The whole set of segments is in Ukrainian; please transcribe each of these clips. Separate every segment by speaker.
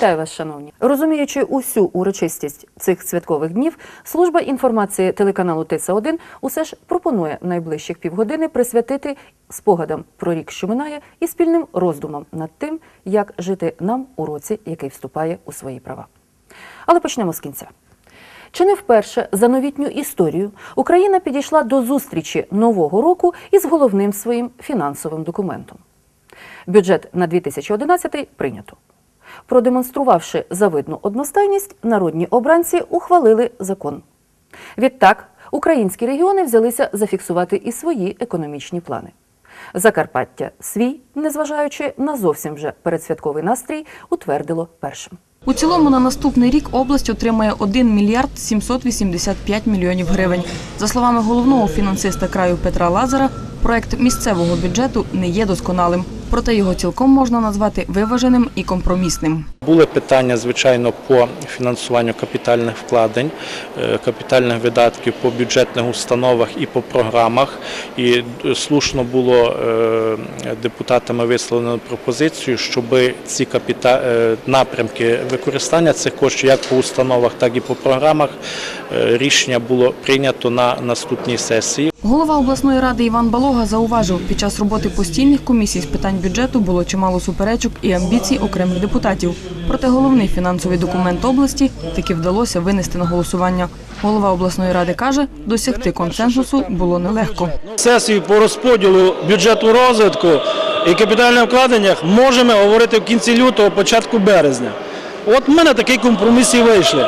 Speaker 1: Вітаю вас, шановні. Розуміючи усю урочистість цих святкових днів, служба інформації телеканалу ТС 1 усе ж пропонує найближчих півгодини присвятити спогадам про рік, що минає, і спільним роздумам над тим, як жити нам у році, який вступає у свої права. Але почнемо з кінця. Чи не вперше за новітню історію Україна підійшла до зустрічі нового року із головним своїм фінансовим документом? Бюджет на 2011 прийнято. Продемонструвавши завидну одностайність, народні обранці ухвалили закон. Відтак, українські регіони взялися зафіксувати і свої економічні плани. Закарпаття свій, незважаючи на зовсім вже передсвятковий настрій, утвердило першим.
Speaker 2: У цілому на наступний рік область отримає 1 мільярд 785 мільйонів гривень. За словами головного фінансиста краю Петра Лазара, проект місцевого бюджету не є досконалим, проте його цілком можна назвати виваженим і компромісним.
Speaker 3: Були питання, звичайно, по фінансуванню капітальних вкладень, е, капітальних видатків по бюджетних установах і по програмах. І слушно було е, депутатами висловлено пропозицію, щоб ці капіта... е, напрямки використання цих коштів як по установах, так і по програмах рішення було прийнято на наступній сесії.
Speaker 2: Голова обласної ради Іван Балога зауважив, під час роботи постійних комісій з питань бюджету було чимало суперечок і амбіцій окремих депутатів. Проте головний фінансовий документ області таки вдалося винести на голосування. Голова обласної ради каже, досягти консенсусу було нелегко.
Speaker 4: сесію по розподілу бюджету розвитку і капітальних вкладеннях можемо говорити в кінці лютого, початку березня. От в мене такий компроміс і вийшли.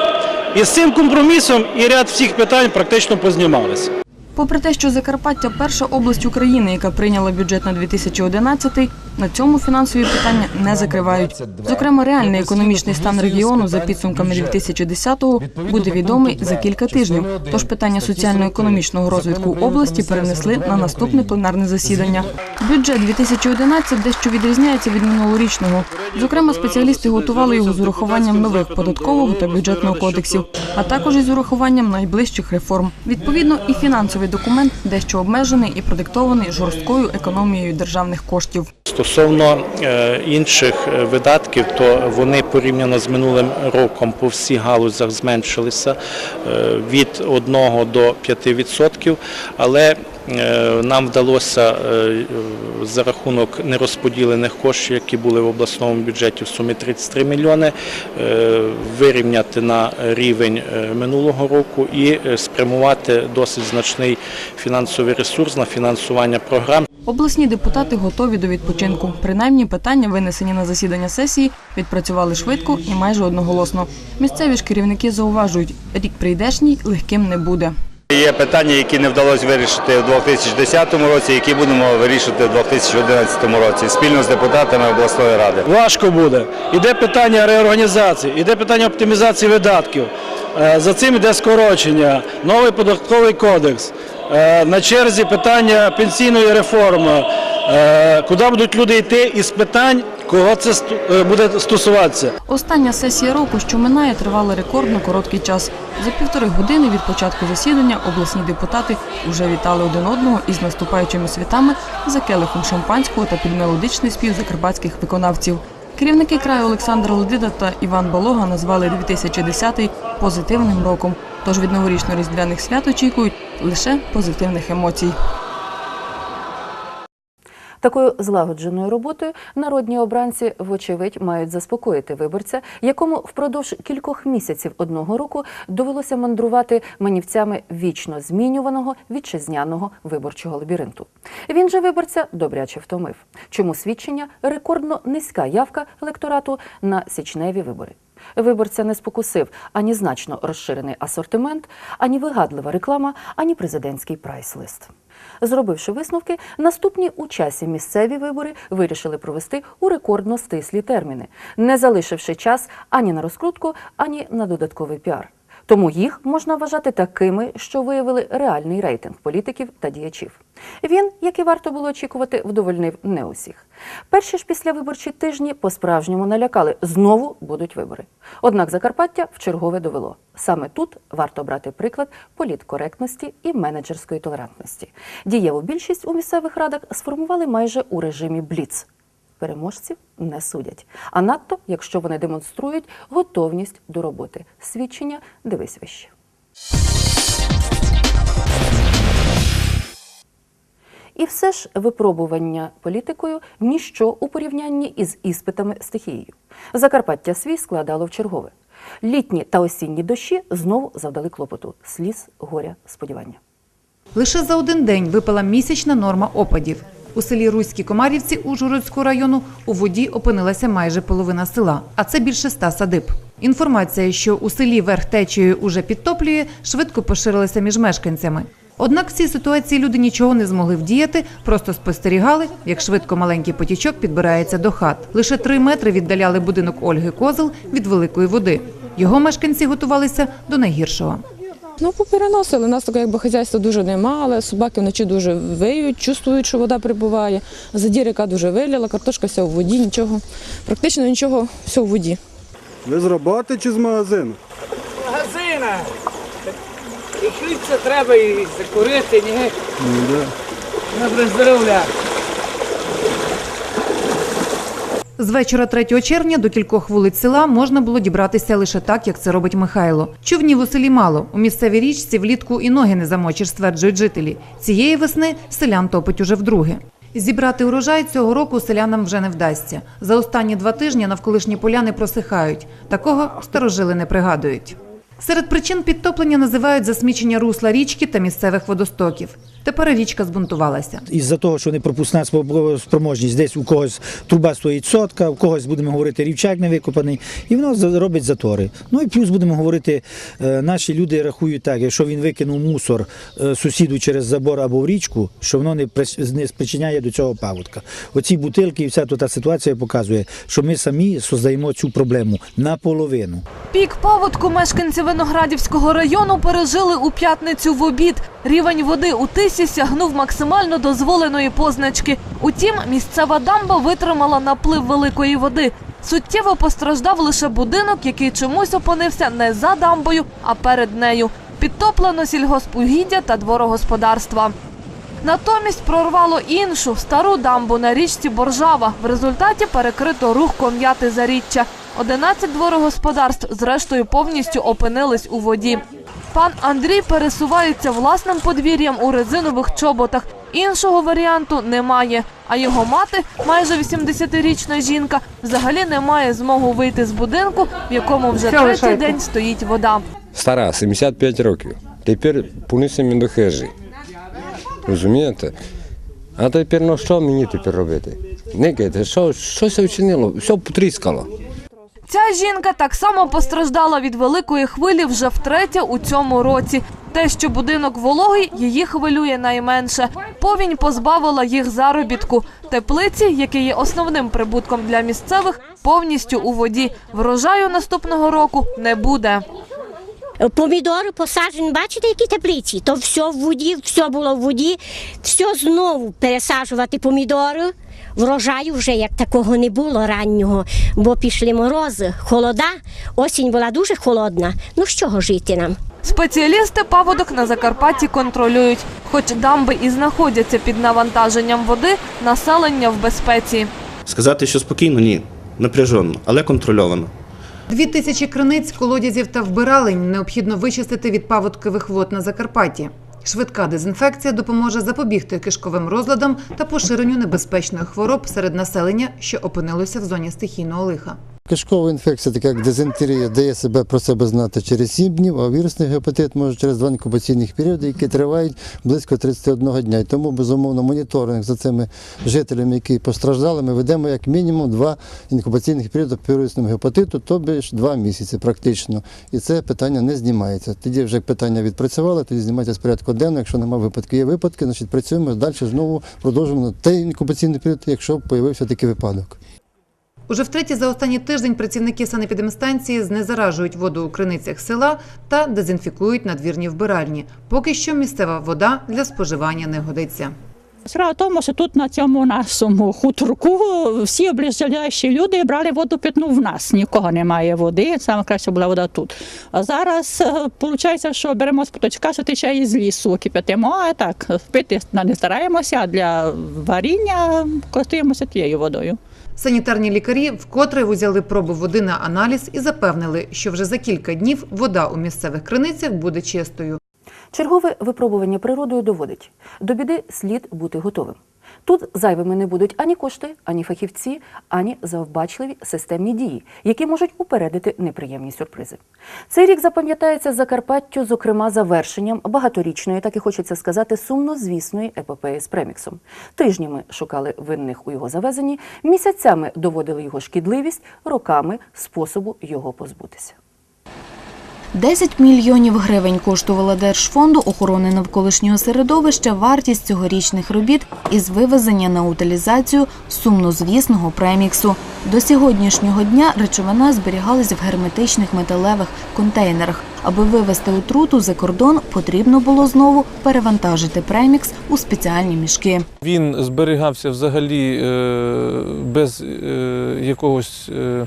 Speaker 4: І з цим компромісом і ряд всіх питань практично познімалися.
Speaker 2: Попри те, що Закарпаття перша область України, яка прийняла бюджет на 2011, на цьому фінансові питання не закривають. Зокрема, реальний економічний стан регіону за підсумками 2010-го буде відомий за кілька тижнів. Тож питання соціально-економічного розвитку області перенесли на наступне пленарне засідання. Бюджет 2011 дещо відрізняється від минулорічного. Зокрема, спеціалісти готували його з урахуванням нових податкового та бюджетного кодексів, а також із урахуванням найближчих реформ. Відповідно, і фінансовий документ дещо обмежений і продиктований жорсткою економією державних коштів.
Speaker 3: Стосовно е, інших е, видатків, то вони порівняно з минулим роком по всіх галузях зменшилися е, від 1 до 5%, але е, нам вдалося е, за рахунок нерозподілених коштів, які були в обласному бюджеті в сумі 33 мільйони, е, вирівняти на рівень е, минулого року і е, спрямувати досить значний фінансовий ресурс на фінансування програм.
Speaker 2: Обласні депутати готові до відпочинку. Принаймні, питання, винесені на засідання сесії, відпрацювали швидко і майже одноголосно. Місцеві ж керівники зауважують, рік прийдешній легким не буде.
Speaker 5: Є питання, які не вдалося вирішити у 2010 році, які будемо вирішувати у 2011 році спільно з депутатами обласної ради.
Speaker 4: Важко буде. Іде питання реорганізації, іде питання оптимізації видатків. Е, За цим іде скорочення, новий податковий кодекс. Е, На черзі питання пенсійної реформи. Е, Куди будуть люди йти із питань, кого це е, буде стосуватися.
Speaker 2: Остання сесія року, що минає, тривала рекордно короткий час. За півтори години від початку засідання обласні депутати вже вітали один одного із наступаючими святами за келихом шампанського та під мелодичний спів закарпатських виконавців. Керівники краю Олександр Ледида та Іван Болога назвали 2010 позитивним роком. Тож від новорічно-різдвяних свят очікують лише позитивних емоцій.
Speaker 1: Такою злагодженою роботою народні обранці, вочевидь, мають заспокоїти виборця, якому впродовж кількох місяців одного року довелося мандрувати манівцями вічно змінюваного вітчизняного виборчого лабіринту. Він же виборця добряче втомив. Чому свідчення рекордно низька явка електорату на січневі вибори. Виборця не спокусив ані значно розширений асортимент, ані вигадлива реклама, ані президентський прайс-лист. Зробивши висновки, наступні у часі місцеві вибори вирішили провести у рекордно стислі терміни, не залишивши час ані на розкрутку, ані на додатковий піар. Тому їх можна вважати такими, що виявили реальний рейтинг політиків та діячів. Він, як і варто було очікувати, вдовольнив не усіх. Перші ж післявиборчі тижні по-справжньому налякали знову будуть вибори. Однак Закарпаття вчергове довело. Саме тут варто брати приклад політкоректності і менеджерської толерантності. Дієву більшість у місцевих радах сформували майже у режимі бліц. Переможців не судять. А надто, якщо вони демонструють готовність до роботи. Свідчення дивись вище. І все ж випробування політикою ніщо у порівнянні із іспитами стихією. Закарпаття свій складало в чергове. Літні та осінні дощі знову завдали клопоту сліз, горя, сподівання.
Speaker 6: Лише за один день випала місячна норма опадів. У селі Руські Комарівці Ужгородського району у воді опинилася майже половина села, а це більше ста садиб. Інформація, що у селі верх течією уже підтоплює, швидко поширилася між мешканцями. Однак в цій ситуації люди нічого не змогли вдіяти, просто спостерігали, як швидко маленький потічок підбирається до хат. Лише три метри віддаляли будинок Ольги Козел від великої води. Його мешканці готувалися до найгіршого.
Speaker 7: Ну, попереносили. Нас такого якби хазяйства дуже нема, але собаки вночі дуже виють, чувствують, що вода прибуває. Заді река дуже виліла, картошка вся в воді, нічого. Практично нічого, все в воді.
Speaker 8: Ви з роботи чи з магазину?
Speaker 9: З магазина. І хлібця треба і закурити, ні? Добре здоров'я.
Speaker 6: З вечора 3 червня до кількох вулиць села можна було дібратися лише так, як це робить Михайло. Човнів у селі мало. У місцевій річці влітку і ноги не замочиш, стверджують жителі. Цієї весни селян топить уже вдруге. Зібрати урожай цього року селянам вже не вдасться. За останні два тижні навколишні поляни просихають. Такого старожили не пригадують. Серед причин підтоплення називають засмічення русла річки та місцевих водостоків. Тепер річка збунтувалася.
Speaker 10: із-за того, що не пропускна спроможність, десь у когось труба стоїть сотка, у когось будемо говорити рівчак не викопаний, і воно робить затори. Ну і плюс будемо говорити, е, наші люди рахують так, якщо він викинув мусор е, сусіду через забор або в річку, що воно не спричиняє до цього паводка. Оці бутилки і вся та ситуація показує, що ми самі создаємо цю проблему наполовину.
Speaker 11: Пік паводку мешканці Виноградівського району пережили у п'ятницю в обід. Рівень води у тисі сягнув максимально дозволеної позначки. Утім, місцева дамба витримала наплив великої води. Суттєво постраждав лише будинок, який чомусь опинився не за дамбою, а перед нею. Підтоплено сільгоспугіддя та дворогосподарства. Натомість прорвало іншу стару дамбу на річці Боржава. В результаті перекрито рух ком'яти заріччя. 11 дворогосподарств зрештою повністю опинились у воді. Пан Андрій пересувається власним подвір'ям у резинових чоботах. Іншого варіанту немає. А його мати, майже 80-річна жінка, взагалі не має змогу вийти з будинку, в якому вже третій день стоїть вода.
Speaker 12: Стара, 75 років. Тепер понесемо до хижі. Розумієте? А тепер ну що мені тепер робити? Никайте, що, що це вчинило? Все потріскало.
Speaker 11: Ця жінка так само постраждала від великої хвилі вже втретє у цьому році. Те, що будинок вологий, її хвилює найменше. Повінь позбавила їх заробітку. Теплиці, які є основним прибутком для місцевих, повністю у воді. Врожаю наступного року не буде.
Speaker 13: Помідори посаджені, бачите, які теплиці? То все в воді, все було в воді, все знову пересаджувати помідори. Врожаю вже як такого не було раннього, бо пішли морози, холода, осінь була дуже холодна. Ну з чого жити нам?
Speaker 11: Спеціалісти паводок на Закарпатті контролюють. Хоч дамби і знаходяться під навантаженням води, населення в безпеці.
Speaker 14: Сказати, що спокійно, ні. Напряжено, але контрольовано.
Speaker 6: Дві тисячі криниць, колодязів та вбиралень необхідно вичистити від паводкових вод на Закарпатті. Швидка дезінфекція допоможе запобігти кишковим розладам та поширенню небезпечних хвороб серед населення, що опинилося в зоні стихійного лиха.
Speaker 15: Кишкова інфекція, така як дизентерія, дає себе про себе знати через 7 днів, а вірусний гепатит може через два інкубаційних періоди, які тривають близько 31 дня. І тому, безумовно, моніторинг за цими жителями, які постраждали, ми ведемо як мінімум два інкубаційних періоди по вірусному гепатиту, тобі ж два місяці практично. І це питання не знімається. Тоді вже питання відпрацювали, тоді знімається з порядку денного. Якщо немає випадків, є випадки, значить працюємо далі знову продовжуємо на той інкубаційний період, якщо з'явився такий випадок.
Speaker 6: Уже втретє за останній тиждень працівники санепідемстанції знезаражують воду у криницях села та дезінфікують надвірні вбиральні. Поки що місцева вода для споживання не годиться.
Speaker 16: Справа в тому, що тут на цьому нашому хуторку всі облежаючі люди брали воду питну в нас. Нікого немає води, саме краще була вода тут. А зараз виходить, що беремо з поточка, що тече із лісу, кипятимо, а так пити не стараємося, а для варіння користуємося тією водою.
Speaker 6: Санітарні лікарі вкотре узяли пробу води на аналіз і запевнили, що вже за кілька днів вода у місцевих криницях буде чистою.
Speaker 1: Чергове випробування природою доводить до біди слід бути готовим. Тут зайвими не будуть ані кошти, ані фахівці, ані завбачливі системні дії, які можуть упередити неприємні сюрпризи. Цей рік запам'ятається Закарпаттю, зокрема, завершенням багаторічної, так і хочеться сказати, сумнозвісної епопеї з преміксом. Тижнями шукали винних у його завезенні, місяцями доводили його шкідливість, роками способу його позбутися.
Speaker 17: 10 мільйонів гривень коштувала Держфонду охорони навколишнього середовища вартість цьогорічних робіт із вивезення на утилізацію сумнозвісного преміксу. До сьогоднішнього дня речовина зберігалась в герметичних металевих контейнерах. Аби вивезти отруту за кордон, потрібно було знову перевантажити премікс у спеціальні мішки.
Speaker 18: Він зберігався взагалі е, без е, якогось, е,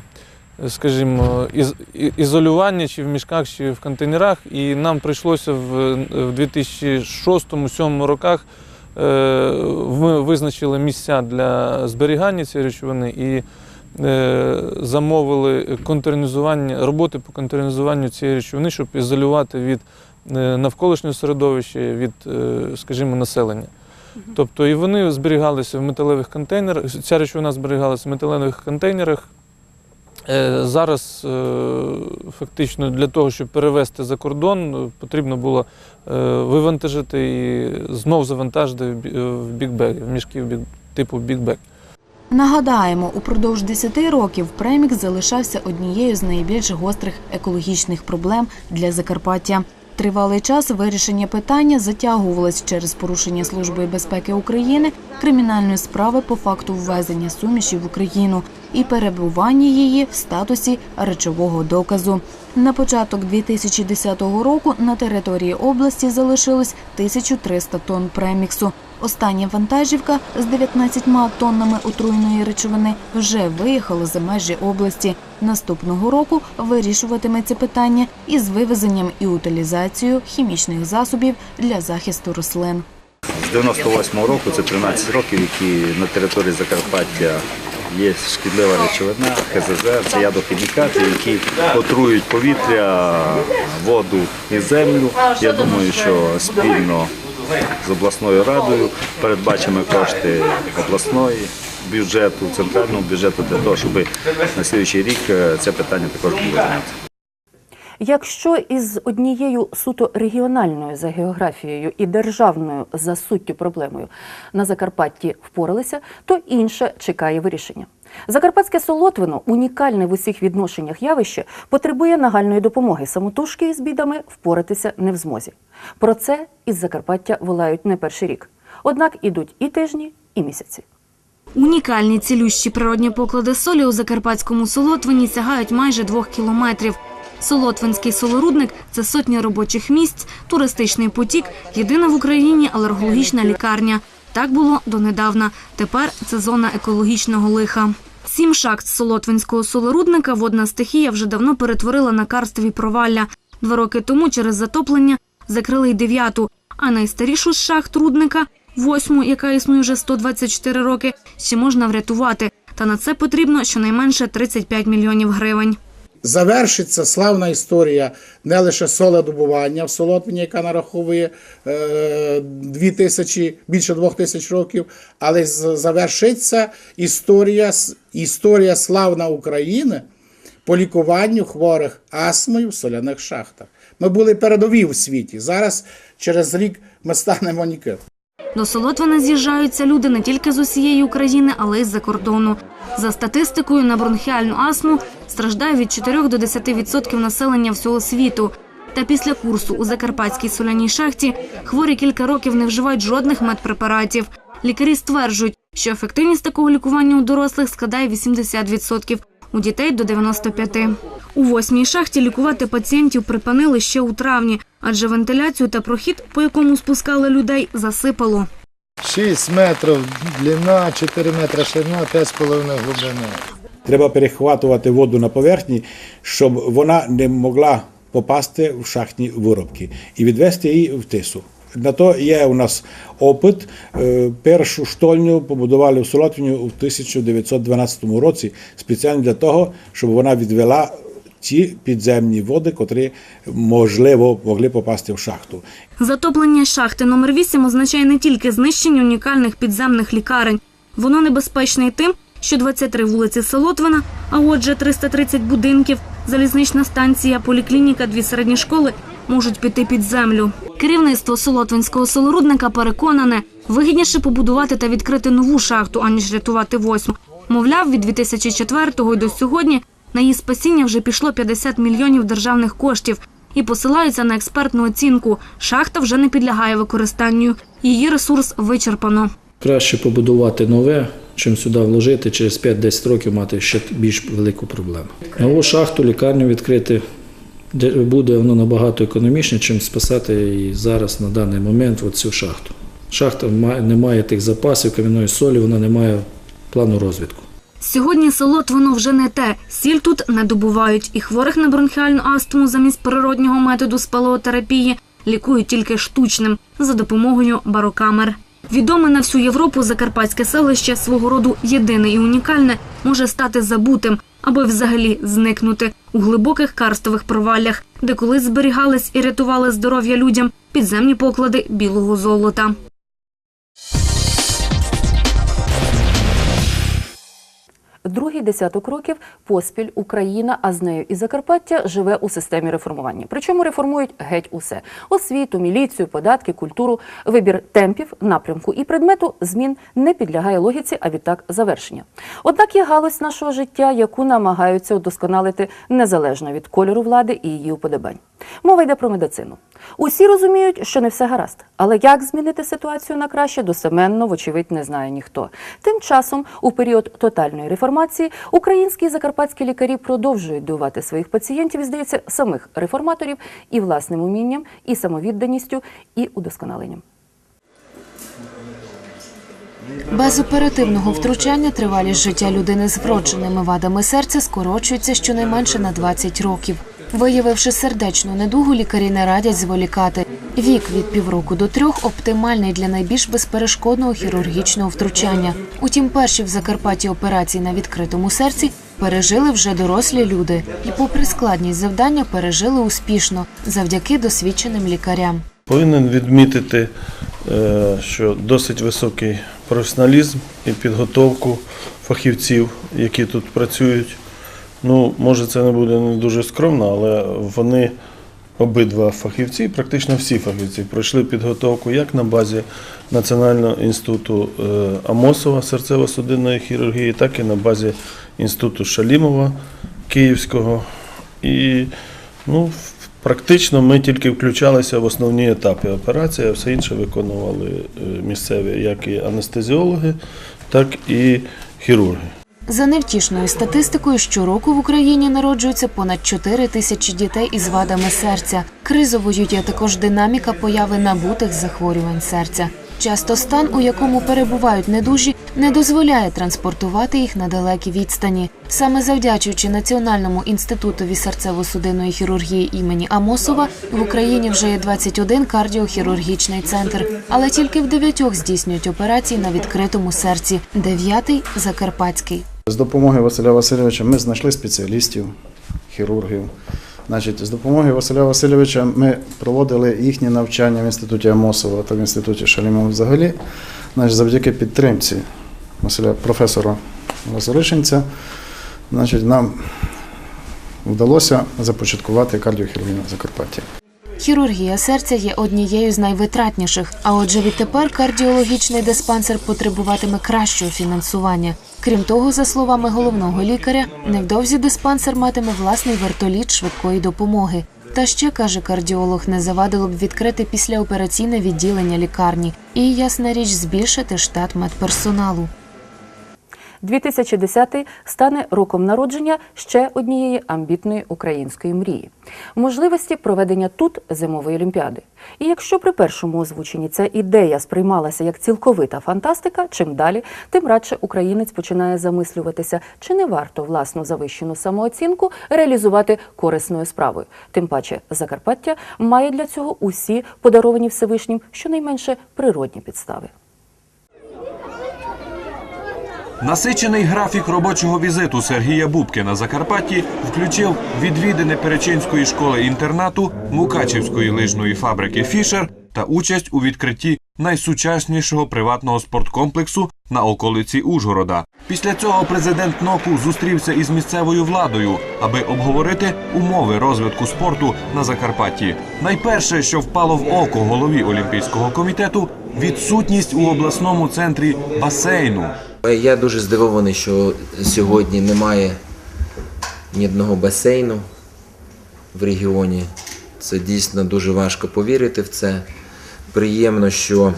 Speaker 18: скажімо, із- ізолювання чи в мішках, чи в контейнерах. І нам прийшлося в, в 2006-2007 роках. е, Ми визначили місця для зберігання цієї речовини і е, замовили контейнеризування, роботи по контейнеризуванню цієї речовини, щоб ізолювати від е, навколишнього середовища, від, скажімо, населення. Тобто і вони зберігалися в металевих контейнерах. Ця речовина зберігалася в металевих контейнерах. Е, Зараз е, фактично для того, щоб перевезти за кордон, потрібно було е, вивантажити і знов завантажити в бі- е, в мішки типу бікбек.
Speaker 17: Нагадаємо, упродовж 10 років премікс залишався однією з найбільш гострих екологічних проблем для Закарпаття. Тривалий час вирішення питання затягувалось через порушення Служби безпеки України кримінальної справи по факту ввезення суміші в Україну і перебування її в статусі речового доказу. На початок 2010 року на території області залишилось 1300 тонн преміксу. Остання вантажівка з 19 тоннами отруйної речовини вже виїхала за межі області. Наступного року вирішуватиметься питання із вивезенням і утилізацією хімічних засобів для захисту рослин.
Speaker 5: З 98-го року, це 13 років, які на території Закарпаття є шкідлива речовина, ХЗЗ, це ядохімікати, які отруюють повітря, воду і землю. Я думаю, що спільно з обласною радою передбачимо кошти обласної бюджету, центрального бюджету для того, щоб на слідуючий рік е, це питання також було знято.
Speaker 1: Якщо із однією суто регіональною за географією і державною за суттю проблемою на Закарпатті впоралися, то інша чекає вирішення. Закарпатське солотвино, унікальне в усіх відношеннях явище, потребує нагальної допомоги. Самотужки із бідами впоратися не в змозі. Про це із Закарпаття волають не перший рік. Однак ідуть і тижні, і місяці.
Speaker 19: Унікальні цілющі природні поклади солі у закарпатському Солотвині сягають майже двох кілометрів. Солотвинський солорудник це сотні робочих місць, туристичний потік, єдина в Україні алергологічна лікарня. Так було донедавна. Тепер це зона екологічного лиха. Сім шахт з Солотвинського солорудника водна стихія вже давно перетворила на карстові провалля. Два роки тому через затоплення закрили й дев'яту, а найстарішу з шахт рудника, восьму, яка існує вже 124 роки, ще можна врятувати. Та на це потрібно щонайменше 35 мільйонів гривень.
Speaker 20: Завершиться славна історія не лише солодобування в Солотвині, яка нараховує е, дві тисячі, більше двох тисяч років, але завершиться історія, історія славна України по лікуванню хворих астмою в соляних шахтах. Ми були передові в світі. Зараз через рік ми станемо ніки.
Speaker 19: До Солотвина з'їжджаються люди не тільки з усієї України, але й з-за кордону. За статистикою, на бронхіальну астму страждає від 4 до 10% населення всього світу. Та після курсу у закарпатській соляній шахті хворі кілька років не вживають жодних медпрепаратів. Лікарі стверджують, що ефективність такого лікування у дорослих складає 80%, у дітей до 95%. У восьмій шахті лікувати пацієнтів припинили ще у травні, адже вентиляцію та прохід, по якому спускали людей, засипало.
Speaker 21: 6 метрів длина, 4 метри ширина, 5,5 глибина.
Speaker 22: Треба перехватувати воду на поверхні, щоб вона не могла попасти в шахтні виробки і відвести її в тису. На то є у нас опит. Е, Першу штольню побудували в Солотвіні у 1912 році спеціально для того, щоб вона відвела ті підземні води, котрі можливо могли попасти в шахту.
Speaker 19: Затоплення шахти номер 8 означає не тільки знищення унікальних підземних лікарень. Воно небезпечне й тим, що 23 вулиці Солотвина, а отже 330 будинків, залізнична станція, поліклініка, дві середні школи можуть піти під землю. Керівництво Солотвинського солорудника переконане, вигідніше побудувати та відкрити нову шахту, аніж рятувати восьму. Мовляв, від 2004-го і до сьогодні на її спасіння вже пішло 50 мільйонів державних коштів і посилаються на експертну оцінку. Шахта вже не підлягає використанню. Її ресурс вичерпано.
Speaker 23: Краще побудувати нове, чим сюди вложити через 5-10 років мати ще більш велику проблему. Нову шахту, лікарню відкрити буде воно набагато економічніше, чим спасати її зараз на даний момент цю шахту. Шахта не має тих запасів кам'яної солі, вона не має плану розвитку.
Speaker 19: Сьогодні солот воно вже не те. Сіль тут не добувають, і хворих на бронхіальну астму замість природнього методу спалотерапії лікують тільки штучним за допомогою барокамер. Відоме на всю Європу закарпатське селище свого роду єдине і унікальне може стати забутим або взагалі зникнути у глибоких карстових проваллях, де колись зберігались і рятували здоров'я людям підземні поклади білого золота.
Speaker 1: Другий десяток років поспіль Україна, а з нею і Закарпаття живе у системі реформування. Причому реформують геть усе: освіту, міліцію, податки, культуру, вибір темпів, напрямку і предмету змін не підлягає логіці, а відтак завершення. Однак є галузь нашого життя, яку намагаються удосконалити незалежно від кольору влади і її уподобань. Мова йде про медицину. Усі розуміють, що не все гаразд, але як змінити ситуацію на краще, достеменно, вочевидь, не знає ніхто. Тим часом, у період тотальної реформації, українські і закарпатські лікарі продовжують дивувати своїх пацієнтів, здається, самих реформаторів і власним умінням, і самовідданістю, і удосконаленням.
Speaker 24: Без оперативного втручання тривалість життя людини з вродженими вадами серця скорочується щонайменше на 20 років. Виявивши сердечну недугу, лікарі не радять зволікати. Вік від півроку до трьох оптимальний для найбільш безперешкодного хірургічного втручання. Утім, перші в Закарпатті операції на відкритому серці пережили вже дорослі люди, і, попри складність завдання, пережили успішно завдяки досвідченим лікарям.
Speaker 25: Повинен відмітити, е, що досить високий професіоналізм і підготовку фахівців, які тут працюють. Ну, може, це не буде не дуже скромно, але вони обидва фахівці, практично всі фахівці, пройшли підготовку як на базі Національного інституту е, Амосова серцево-судинної хірургії, так і на базі інституту Шалімова Київського. І ну, Практично ми тільки включалися в основні етапи операції, а все інше виконували е, місцеві як і анестезіологи, так і хірурги.
Speaker 24: За невтішною статистикою, щороку в Україні народжується понад 4 тисячі дітей із вадами серця. Кризовою є також динаміка появи набутих захворювань серця. Часто стан, у якому перебувають недужі, не дозволяє транспортувати їх на далекі відстані. Саме завдячуючи Національному інститутові серцево-судинної хірургії імені Амосова в Україні вже є 21 кардіохірургічний центр, але тільки в дев'ятьох здійснюють операції на відкритому серці. Дев'ятий Закарпатський.
Speaker 26: З допомогою Василя Васильовича ми знайшли спеціалістів, хірургів. Значить, з допомогою Василя Васильовича ми проводили їхні навчання в інституті Амосова та в інституті Шалімова взагалі. Значить, завдяки підтримці Василя професора Лазаришинця, значить, нам вдалося започаткувати кардіохірургію на Закарпатті.
Speaker 24: Хірургія серця є однією з найвитратніших, а отже, відтепер кардіологічний диспансер потребуватиме кращого фінансування. Крім того, за словами головного лікаря, невдовзі диспансер матиме власний вертоліт швидкої допомоги. Та ще каже кардіолог, не завадило б відкрити післяопераційне відділення лікарні і, ясна річ, збільшити штат медперсоналу.
Speaker 1: 2010 стане роком народження ще однієї амбітної української мрії можливості проведення тут зимової олімпіади. І якщо при першому озвученні ця ідея сприймалася як цілковита фантастика, чим далі, тим радше українець починає замислюватися, чи не варто власну завищену самооцінку реалізувати корисною справою. Тим паче Закарпаття має для цього усі подаровані Всевишнім щонайменше природні підстави.
Speaker 27: Насичений графік робочого візиту Сергія Бубки на Закарпатті включив відвідини Перечинської школи-інтернату, Мукачівської лижної фабрики Фішер та участь у відкритті найсучаснішого приватного спорткомплексу на околиці Ужгорода. Після цього президент НОКу зустрівся із місцевою владою, аби обговорити умови розвитку спорту на Закарпатті. Найперше, що впало в око голові Олімпійського комітету, відсутність у обласному центрі басейну.
Speaker 28: Я дуже здивований, що сьогодні немає ні одного басейну в регіоні. Це дійсно дуже важко повірити в це. Приємно, що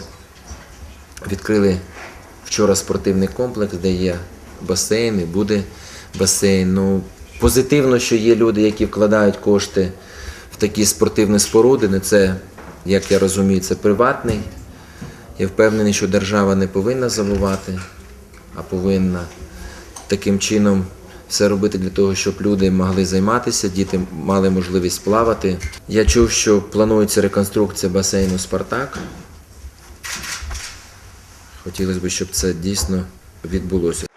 Speaker 28: відкрили вчора спортивний комплекс, де є басейн і буде басейн. Ну, позитивно, що є люди, які вкладають кошти в такі спортивні спорудини. Це, як я розумію, це приватний. Я впевнений, що держава не повинна забувати а повинна таким чином все робити для того, щоб люди могли займатися, діти мали можливість плавати. Я чув, що планується реконструкція басейну Спартак. Хотілося б, щоб це дійсно відбулося.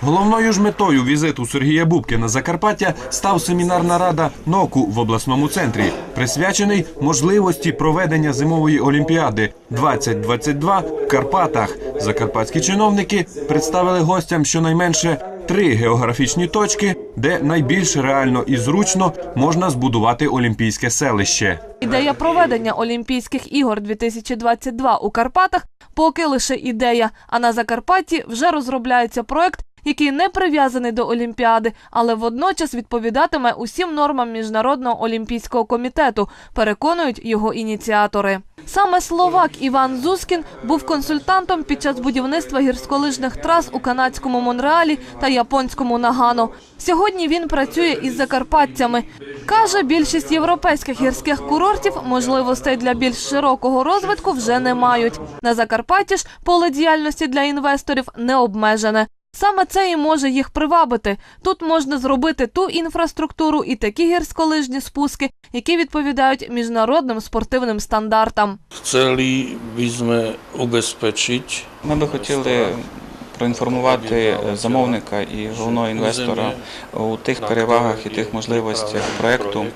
Speaker 27: Головною ж метою візиту Сергія Бубки на Закарпаття став семінарна рада НОКу в обласному центрі, присвячений можливості проведення зимової олімпіади 2022 в Карпатах. Закарпатські чиновники представили гостям щонайменше три географічні точки, де найбільш реально і зручно можна збудувати олімпійське селище.
Speaker 11: Ідея проведення Олімпійських ігор 2022 у Карпатах поки лише ідея. А на Закарпатті вже розробляється проект, який не прив'язаний до Олімпіади, але водночас відповідатиме усім нормам Міжнародного олімпійського комітету, переконують його ініціатори. Саме словак Іван Зускін був консультантом під час будівництва гірськолижних трас у канадському Монреалі та японському Нагано. Сьогодні він працює із закарпатцями. Каже, більшість європейських гірських курортів можливостей для більш широкого розвитку вже не мають. На Закарпатті ж поле діяльності для інвесторів не обмежене. Саме це і може їх привабити. Тут можна зробити ту інфраструктуру і такі гірськолижні спуски, які відповідають міжнародним спортивним стандартам.
Speaker 29: By sme ubezpečiť
Speaker 30: Ми би хотіли проінформувати замовника і головного інвестора у тих перевагах і тих можливостях проекту,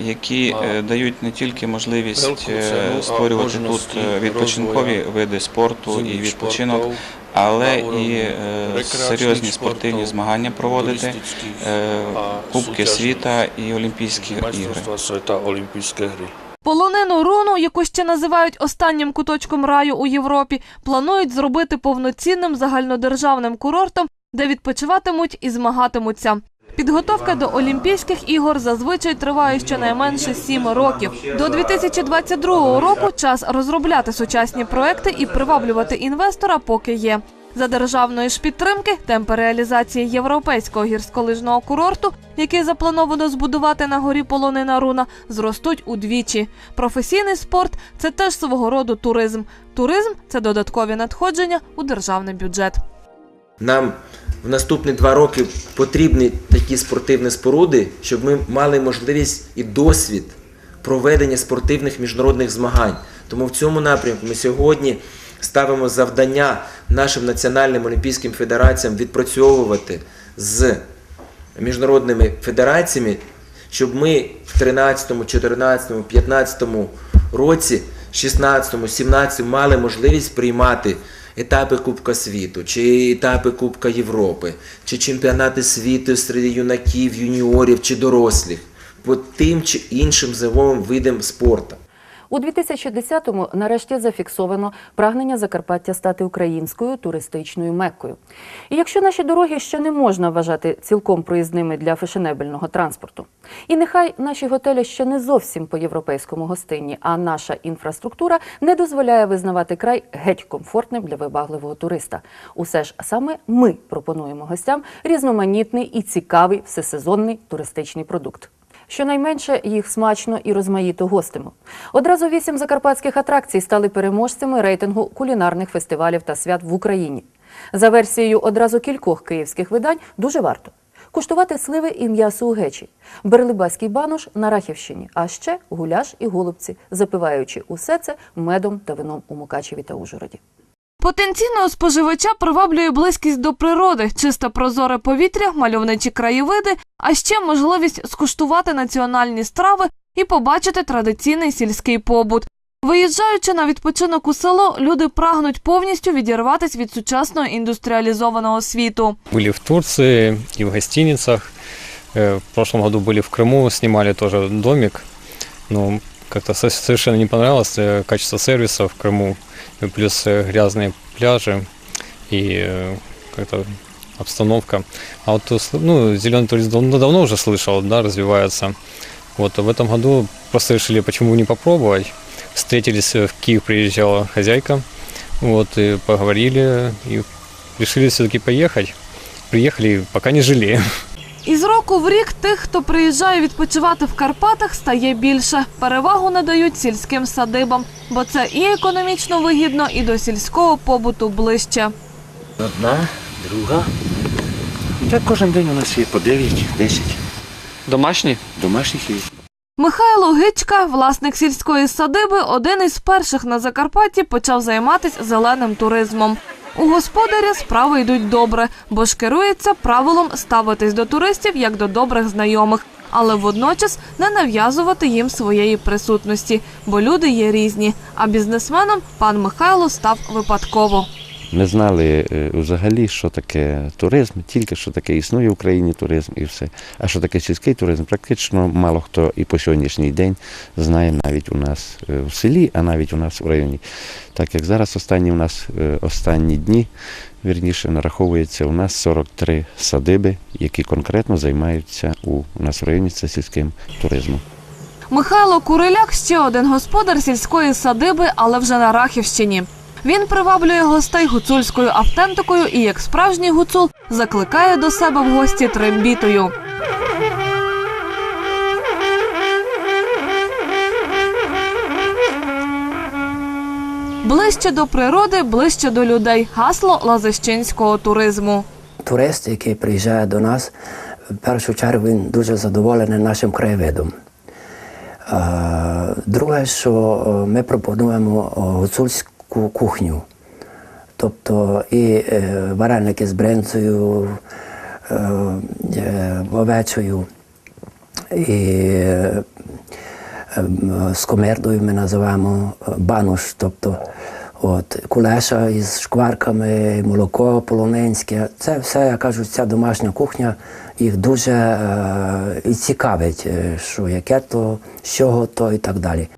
Speaker 30: які е, дають не тільки можливість е, створювати тут е, відпочинкові види спорту і відпочинок, але і е, серйозні спортивні змагання проводити, е, Кубки світа і Олімпійські ігри.
Speaker 11: Полонину руну, яку ще називають останнім куточком раю у Європі, планують зробити повноцінним загальнодержавним курортом, де відпочиватимуть і змагатимуться. Підготовка до Олімпійських ігор зазвичай триває щонайменше сім років. До 2022 року час розробляти сучасні проекти і приваблювати інвестора поки є. За державної ж підтримки темпи реалізації європейського гірськолижного курорту, який заплановано збудувати на горі Полонина Руна, зростуть удвічі. Професійний спорт це теж свого роду туризм. Туризм це додаткові надходження у державний бюджет.
Speaker 28: Нам наступні два роки потрібні такі спортивні споруди, щоб ми мали можливість і досвід проведення спортивних міжнародних змагань. Тому в цьому напрямку ми сьогодні ставимо завдання нашим національним олімпійським федераціям відпрацьовувати з міжнародними федераціями, щоб ми в 13, 14, 15 році, 16, 17 мали можливість приймати етапи Кубка світу, чи етапи Кубка Європи, чи чемпіонати світу серед юнаків, юніорів чи дорослих по тим чи іншим зимовим видам спорту.
Speaker 1: У 2010-му нарешті зафіксовано прагнення Закарпаття стати українською туристичною меккою. І якщо наші дороги ще не можна вважати цілком проїзними для фешенебельного транспорту, і нехай наші готелі ще не зовсім по європейському гостинні, а наша інфраструктура не дозволяє визнавати край геть комфортним для вибагливого туриста. Усе ж саме ми пропонуємо гостям різноманітний і цікавий всесезонний туристичний продукт. Щонайменше їх смачно і розмаїто гостимо. Одразу вісім закарпатських атракцій стали переможцями рейтингу кулінарних фестивалів та свят в Україні. За версією одразу кількох київських видань дуже варто куштувати сливи і м'ясо у гечі, берлибаський банош на Рахівщині, а ще гуляш і голубці, запиваючи усе це медом та вином у Мукачеві та Ужгороді.
Speaker 11: Потенційного споживача приваблює близькість до природи, чисте прозоре повітря, мальовничі краєвиди, а ще можливість скуштувати національні страви і побачити традиційний сільський побут. Виїжджаючи на відпочинок у село, люди прагнуть повністю відірватися від сучасного індустріалізованого світу.
Speaker 31: Были в Турции и в гостиницах. Э, В прошлом году были в Крыму, снимали тоже домик. Но как-то со- совершенно не понравилось э, качество сервиса в Крыму. Плюс э, грязные пляжи и э, как-то обстановка. А вот ну, зеленый туризм давно, давно уже слышал, да, развивается. Вот а в этом году просто решили, почему не попробовать. Встретились, в Киев приезжала хозяйка, вот, и поговорили, и решили все-таки поехать. Приехали, пока не жалеем.
Speaker 11: Із року в рік тих, хто приїжджає відпочивати в Карпатах, стає більше. Перевагу надають сільським садибам, бо це і економічно вигідно, і до сільського побуту ближче.
Speaker 32: Одна, друга. І так кожен день у нас є по 9-10
Speaker 4: Домашні?
Speaker 32: домашніх є.
Speaker 11: Михайло Гичка, власник сільської садиби, один із перших на Закарпатті почав займатися зеленим туризмом. У господаря справи йдуть добре, бо ж керується правилом ставитись до туристів як до добрих знайомих, але водночас не нав'язувати їм своєї присутності, бо люди є різні. А бізнесменом пан Михайло став випадково.
Speaker 32: Ми знали е, взагалі, що таке туризм, тільки що таке існує в Україні туризм і все. А що таке сільський туризм, практично мало хто і по сьогоднішній день знає навіть у нас е, в селі, а навіть у нас в районі. Так як зараз останні у нас е, останні дні, вірніше, нараховується у нас 43 садиби, які конкретно займаються у, у нас в районі це сільським туризмом.
Speaker 11: Михайло Куриляк ще один господар сільської садиби, але вже на Рахівщині. Він приваблює гостей гуцульською автентикою і, як справжній гуцул, закликає до себе в гості трембітою. Ближче до природи, ближче до людей. Гасло лазищинського туризму.
Speaker 33: турист, який приїжджає до нас, в першу чергу він дуже задоволений нашим краєвидом. Е, Друге, що е, ми пропонуємо е, гуцульську кухню, тобто і е, вареники з бринцею, е, е, овечою, і з комердою ми називаємо банош, тобто от, кулеша із шкварками, молоко полонинське. Це все, я кажу, ця домашня кухня їх дуже е, і цікавить, е, що яке то, з чого то і так далі.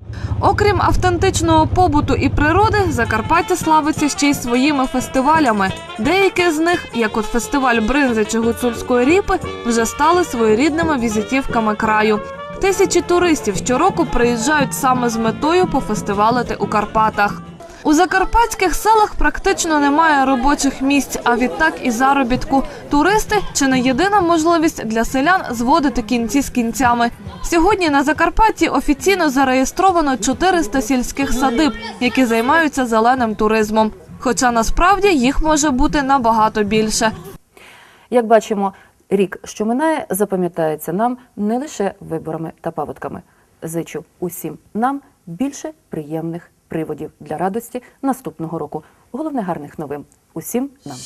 Speaker 11: Окрім автентичного побуту і природи, Закарпаття славиться ще й своїми фестивалями. Деякі з них, як от фестиваль бринзи чи гуцульської ріпи, вже стали своєрідними візитівками краю. Тисячі туристів щороку приїжджають саме з метою пофестивалити у Карпатах. У закарпатських селах практично немає робочих місць, а відтак і заробітку. Туристи чи не єдина можливість для селян зводити кінці з кінцями. Сьогодні на Закарпатті офіційно зареєстровано 400 сільських садиб, які займаються зеленим туризмом. Хоча насправді їх може бути набагато більше.
Speaker 1: Як бачимо, рік, що минає, запам'ятається нам не лише виборами та паводками. Зичу усім нам більше приємних приводів для радості наступного року. Головне гарних новин усім нам.